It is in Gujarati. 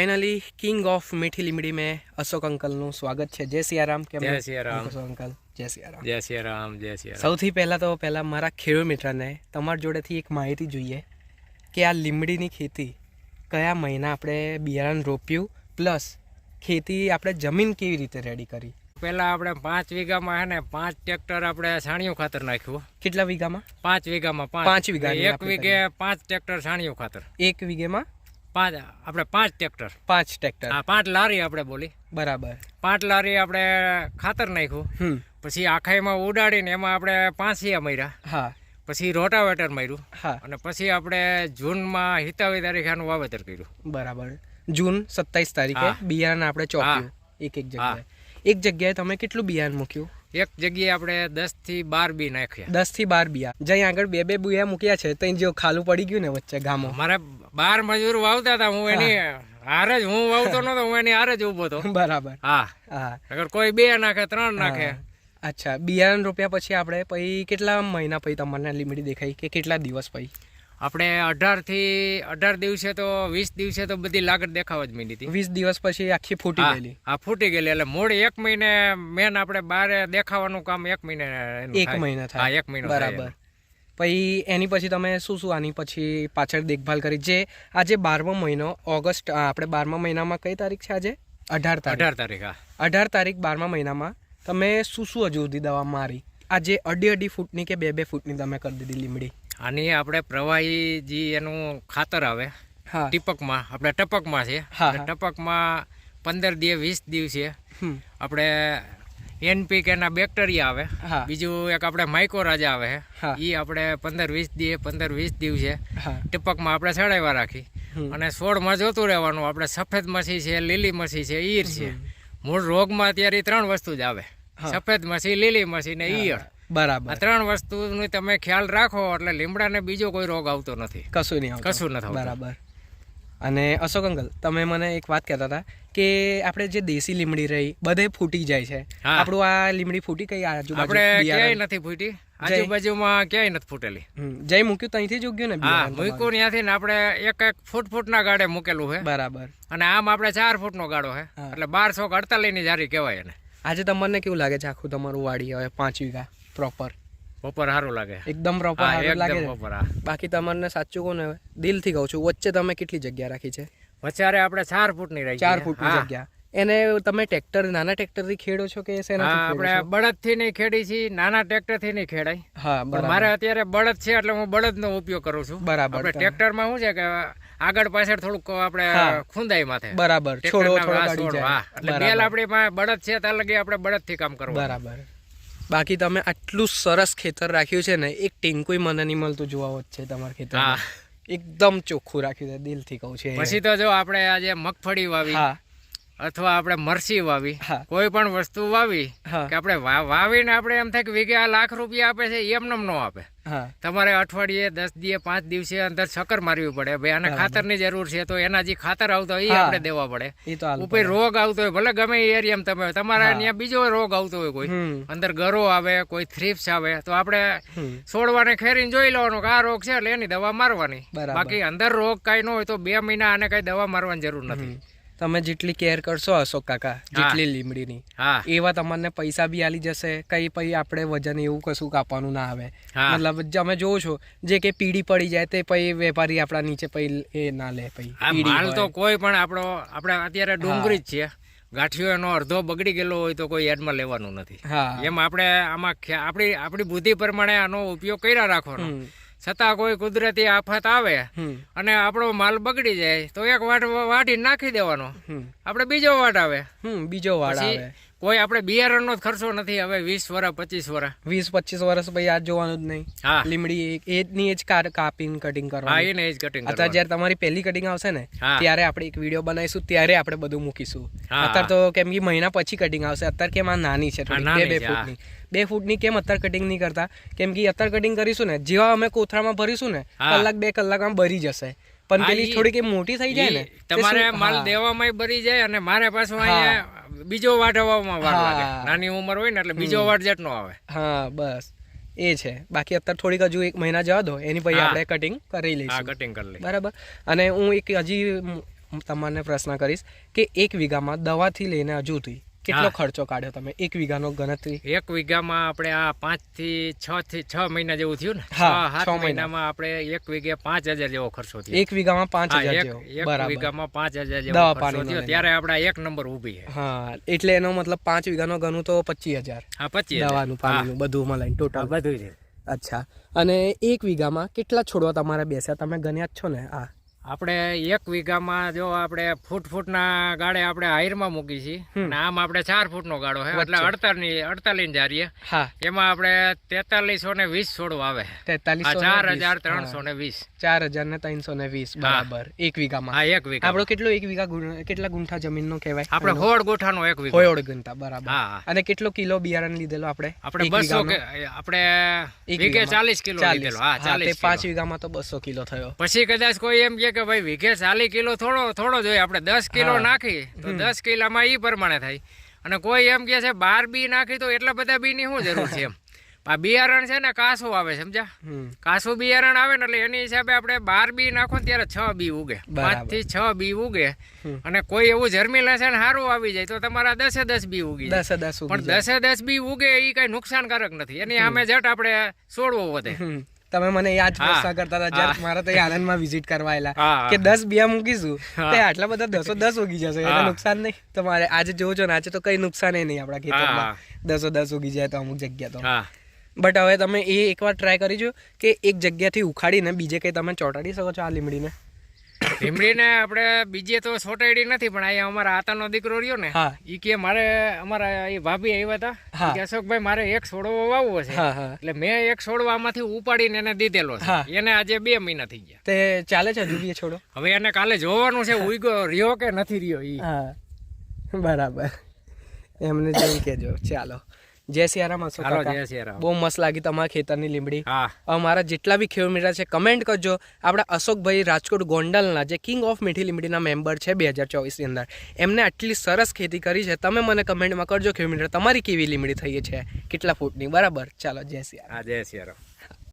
ફાઇનલી કિંગ ઓફ મીઠી લીમડી મેં અશોક અંકલનું સ્વાગત છે જય સિયારામ કેમ જય સિયારામ. અશોક અંકલ જય સિયારામ જય સિયારામ જય સિયારામ સૌથી પહેલાં તો પહેલાં મારા ખેડૂત મિત્રને તમારા જોડેથી એક માહિતી જોઈએ કે આ લીમડીની ખેતી કયા મહિના આપણે બિયારણ રોપ્યું પ્લસ ખેતી આપણે જમીન કેવી રીતે રેડી કરી પહેલા આપણે પાંચ વીઘામાં હે ને પાંચ ટ્રેક્ટર આપણે છાણિયું ખાતર નાખ્યું કેટલા વીઘામાં પાંચ વીઘામાં પાંચ વીઘા એક વીઘે પાંચ ટ્રેક્ટર છાણિયું ખાતર એક વીઘેમાં પાંચ આપણે પાંચ ટ્રેક્ટર પાંચ ટ્રેક્ટર હા પાંચ લારી આપણે બોલી. બરાબર. પાંચ લારી આપણે ખાતર નાખ્યું. પછી આખાઈમાં ઉડાડીને એમાં આપણે પાંચિયા મર્યા. હા. પછી રોટાવેટર માર્યું. હા. અને પછી આપણે જૂનમાં હિતાવી તારીખે આનું વાવેતર કર્યું. બરાબર. જૂન સત્તાવીસ તારીખે. બિયારણ આપણે ચોપ્યું. એક એક જગ્યાએ. એક જગ્યાએ તમે કેટલું બિયારણ મૂક્યું? એક જગ્યાએ આપણે દસથી બાર બી નાખ્યા. દસથી બાર બી જ્યાં આગળ બે બે બુયા મૂક્યા છે ત્યાં જો ખાલું પડી ગયું ને વચ્ચે ગામો. મારે બાર મજૂર વાવતા હતા હું એની હારે જ હું વાવતો નતો હું એની હારે જ ઊભો હતો. બરાબર. હા. હા. અગર કોઈ બે નાખે ત્રણ નાખે. અચ્છા બિયારણ રૂપિયા પછી આપણે પછી કેટલા મહિના પછી તમને લીમડી દેખાય કે કેટલા દિવસ પછી? આપણે અઢારથી અઢાર દિવસે તો વીસ દિવસે તો બધી લાગત દેખાવા જ માંડી હતી. વીસ દિવસ પછી આખી ફૂટી ગયેલી. આ ફૂટી ગયેલી. એટલે મૂળ એક મહિને મેન આપણે બારે દેખાવાનું કામ એક મહિને એક મહિના થાય. એક મહિનો બરાબર. પછી એની પછી તમે શું શું આની પછી પાછળ દેખભાલ કરી? જે આજે બારમો મહિનો ઓગસ્ટ આપણે બારમા મહિનામાં કઈ તારીખ છે આજે? અઢાર તારીખ. અઢાર તારીખ અઢાર તારીખ બારમા મહિનામાં તમે શું શું હજુ સુધી દવા મારી? આજે અઢી અઢી ફૂટની કે બે બે ફૂટની તમે કરી દીધી લીમડી? આની આપણે પ્રવાહી જે એનું ખાતર આવે ટીપકમાં આપણે ટપકમાં છે. ટપકમાં પંદર દિવસ વીસ દિવસે આપણે એનપીકે ના બેક્ટેરિયા આવે. બીજું એક આપણે માઇકોરાજા આવે. એ આપણે પંદર વીસ દિવસ પંદર વીસ દિવસે ટપકમાં આપણે ચડાવવા રાખી. અને છોડમાં જોતું રહેવાનું આપણે સફેદ મસી છે લીલી મસી છે ઈર છે. મૂળ રોગમાં અત્યારે ત્રણ વસ્તુ જ આવે. સફેદ મસી લીલી મસી ને ઈયળ. બરાબર. ત્રણ વસ્તુનો તમે ખ્યાલ રાખો એટલે લીમડાને બીજો કોઈ રોગ આવતો નથી. કશું નહીં કશું નથી બરાબર. અને અશોક અંકલ તમે મને એક વાત કહેતા હતા કે આપણે જે દેશી લીમડી રહી બધે ફૂટી જાય છે. આપણું આ લીમડી ફૂટી કઈ આજુબાજુ? આપણે ક્યાંય નથી ફૂટી. આજુબાજુમાં ક્યાંય નથી ફૂટેલી. જય મૂક્યું ત્યાંથી જ ઉગ્યું ને હા મૂક્યું ત્યાંથી ને આપણે એક એક ફૂટ ફૂટના ગાડે મૂકેલું છે. બરાબર. અને આમ આપણે ચાર ફૂટનો ગાડો છે. હા. એટલે બારસો અડતાલીસની જારી કહેવાય એને. આજે તમને કેવું લાગે છે આખું તમારું વાડી હવે પાંચ વીઘા? પ્રોપર બપોર સારું લાગે. એકદમ પ્રોપર સારું લાગે બપોર બાકી તમને સાચું કહું ને દિલથી કહું છું વચ્ચે તમે કેટલી જગ્યા રાખી છે? વચ્ચે આપણે ચાર ફૂટની રાખી ચાર ફૂટની જગ્યા. એને તમે ટ્રેક્ટર નાના ટ્રેક્ટરથી ખેડો છો કે હા આપણે બળદ બળદથી નહીં ખેડી છીએ નાના ટ્રેક્ટરથી નહીં ખેડાય. હા મારે અત્યારે બળદ છે એટલે હું બળદનો ઉપયોગ કરું છું. બરાબર આપણે ટ્રેક્ટરમાં શું છે કે આગળ પાછળ થોડુંક આપણે ખુંદાઈ માથે. બરાબર છોડો છોડો એટલે બેલ આપણી પાસે બળદ છે ત્યાં લગી આપણે બળદથી કામ કરવું બરાબર. બાકી તમે આટલું સરસ ખેતર રાખ્યું છે ને એક ટીંકુય મને નહીં મળતું જોવા વચ્ચે તમારા ખેતર એકદમ ચોખ્ખું રાખ્યું છે દિલથી કહું છે. પછી તો જો આપણે આજે મગફળી વાવી હા. અથવા આપણે મરસી વાવી કોઈ પણ વસ્તુ વાવી કે આપણે વાવીને આપણે એમ થાય કે વીઘે આ લાખ રૂપિયા આપે છે એમ નો આપે. તમારે અઠવાડિયે દસ દિવસે પાંચ દિવસે અંદર ચક્કર મારવી પડે. ભાઈ આને ખાતરની જરૂર છે. તો એના જે ખાતર આવતો હોય એ આપણે દેવા પડે. ઉપર રોગ આવતો હોય ભલે ગમે એરિયામાં તમે તમારા ત્યાં બીજો રોગ આવતો હોય કોઈ. અંદર ગરો આવે કોઈ થ્રીપ્સ આવે તો આપણે છોડવાને ખેરીને જોઈ લેવાનો કે આ રોગ છે એટલે એની દવા મારવાની. બાકી અંદર રોગ કાંઈ ન હોય તો બે મહિના આને કઈ દવા મારવાની જરૂર નથી. તમે જેટલી કેર કરશો અશોક કાકા જેટલી લીમડીની. એવા તમને પૈસા બી આલી જશે કઈ પછી આપણે વજન એવું કશું કાપવાનું ના આવે. મતલબ તમે જોવો છો જે કે પીડી પડી જાય તે પછી વેપારી આપણા નીચે પછી એ ના લે પછી. માલ તો કોઈ પણ આપણો આપણે અત્યારે ડુંગળી જ છે ગાંઠિયો એનો અડધો બગડી ગયેલો હોય તો કોઈ એડમાં લેવાનું નથી. એમ આપણે આમાં આપણી આપણી બુદ્ધિ પ્રમાણે આનો ઉપયોગ કર્યા રાખવાનો. છતાં કોઈ કુદરતી આફત આવે અને આપણો માલ બગડી જાય તો એક વાટ વાટી નાખી દેવાનો. આપણે બીજો વાટ આવે. હમ બીજો વાટ આવે. કોઈ આપણે બિયારણનો જ ખર્ચો નથી હવે વીસ વર્ષ પચીસ વર્ષ વીસ પચીસ વર્ષ ભાઈ આ જોવાનું જ નહીં. હા. લીમડી એજની એજ કાર કાપીને કટિંગ હા એને એજ કટિંગ અત્યારે જ્યારે તમારી પહેલી કટિંગ આવશે ને ત્યારે આપણે એક વીડિયો બનાવીશું ત્યારે આપણે બધું મૂકીશું. અત્યારે તો કેમ કે મહિના પછી કટિંગ આવશે અત્યારે કેમ આ નાની છે બે બે ફૂટની. બે ફૂટની કેમ અત્યારે કટિંગ નહીં કરતા? કેમ કે અત્યારે કટિંગ કરીશું ને જેવા અમે કોથળામાં ભરીશું ને કલાક બે કલાકમાં ભરી જશે. પણ પેલી થોડીક મોટી થઈ જાય ને તમારે માલ દેવામાં ભરી જાય અને મારે પાછું અહીંયા બીજો વાટ આવવામાં વાર લાગે. નાની ઉંમર હોય ને એટલે બીજો વાટ જેટનો આવે. હા બસ. એ છે. બાકી અત્યારે થોડીક હજુ એક મહિના જવા દો એની પછી આપણે કટિંગ કરી હા લઈશું. કટિંગ કરી લઈ બરાબર? અને હું એક હજી તમને પ્રશ્ન કરીશ કે એક વીઘામાં દવાથી લઈને હજુ સુધી કેટલો ખર્ચો કાઢ્યો તમે? એક વીઘાનો ગણતરી? એક વીઘામાં આપણે આ પાંચથી છ થી છ મહિના જેવું થયું ને? હા, છ. મહિનામાં આપણે એક વીઘે પાંચ હજાર જેવો ખર્ચો થયો. એક વીઘામાં પાંચ હજાર એક વીઘામાં પાંચ હજાર જેવો ખર્ચો થયો. ત્યારે આપણે એક નંબર ઊભી છે. હા એટલે એનો મતલબ પાંચ વીઘાનો ગણું તો પચીસ હજાર. હા પચીસ દવાનું પાણીનું બધું મળે ટોટલ બધું છે. અચ્છા. અને એક વીઘામાં કેટલા છોડવા તમારે બેસ્યા? તમે ગણ્યા જ છો ને? હા. આપણે એક વીઘામાં જો આપણે ફૂટ ફૂટના ગાળે આપણે હાયરમાં મૂકી છીએ અને આમ આપણે ચાર ફૂટનો ગાળો છે એટલે. અડતાલીસ અડતાલીસ જારીએ એમાં આપણે તેતાલીસો ને વીસ છોડવા આવે. ચાર હજાર ત્રણસો ને વીસ. ચાર હજાર ને ત્રણસો ને વીસ બરાબર. એક વીઘામાં. હા એક વીઘા આપણો કેટલો એક વીઘા કેટલા ગુંઠા જમીનનો કહેવાય? આપણે હોળ ગોઠાનો એક વીઘો. હોળ ગુંઠા બરાબર. અને કેટલો કિલો બિયારણ લીધેલો આપણે? આપણે બસો આપણે વીઘે ચાલીસ કિલો લીધેલો. હા ચાલીસ પાંચ વીઘામાં તો બસો કિલો થયો. પછી કદાચ કોઈ એમ કહે કે ભાઈ વીઘે ચાલી કિલો થોડો થોડો જોઈએ. આપણે દસ કિલો નાખી તો દસ કિલોમાં એ પ્રમાણે થાય. અને કોઈ એમ કે છે બાર બી નાખી તો એટલા બધા બીની શું જરૂર છે એમ? આ બિયારણ છે ને કાસો આવે સમજા કાસું બિયારણ આવે ને એટલે એની હિસાબે આપણે બાર બી નાખો ને ત્યારે છ બી ઉગે. પાંચથી છ બી ઉગે. અને કોઈ એવું જર્મી છે ને સારું આવી જાય તો તમારા દસે દસ બી ઉગી જાય. દસે દસ પણ દસે દસ બી ઉગે એ કઈ નુકસાનકારક નથી. એની સામે જટ આપણે છોડવો વધે. તમે મને યાદ. પ્રશ્ન કરતા હતા જ્યારે મારા તો આનંદમાં વિઝિટ કરવા આવેલા કે દસ બિયા મૂકીશું તો આટલા બધા દસો દસ ઉગી જશે. એટલે નુકસાન નહીં. તમારે આજે જોવો છો ને આજે તો કઈ નુકસાન નહીં આપણા ખેતરમાં. દસો દસ ઉગી જાય તો અમુક જગ્યા તો. બટ હવે તમે એ એકવાર ટ્રાય કરીજો કે એક જગ્યાથી ઉખાડીને બીજે કઈ તમે ચોંટાડી શકો છો આ લીમડીને? લીમડીને આપણે બીજે તો સોટાડી નથી પણ અહીંયા અમારા આતાનો દીકરો રહ્યો ને એ ઈ કે મારે અમારા એ ભાભી આવ્યા હતા. કે અશોકભાઈ મારે એક છોડવો વાવવો છે. એટલે મેં એક છોડવામાંથી ઉપાડીને એને દીધેલો છે. એને આજે બે મહિના થઈ ગયા. તે ચાલે છે હજુ છોડો? હવે એને કાલે જોવાનું છે ઉઈગો રહ્યો કે નથી રહ્યો ઈ. બરાબર. એમને જોઈને કેજો ચાલો. જય સિયારામ જય શ્રી બહુ મસ્ત લાગી તમારા ખેતરની લીમડી. અમારા જેટલા બી ખેડૂત છે કમેન્ટ કરજો. આપણા અશોકભાઈ રાજકોટ ગોંડલના જે કિંગ ઓફ મીઠી લીમડીના મેમ્બર છે બે હજાર ચોવીસની અંદર. એમને આટલી સરસ ખેતી કરી છે. તમે મને કમેન્ટમાં કરજો ખેડૂત તમારી કેવી લીમડી થઈ છે? કેટલા ફૂટની? બરાબર? ચાલો જય સિયારામ જય શ્રી રામ.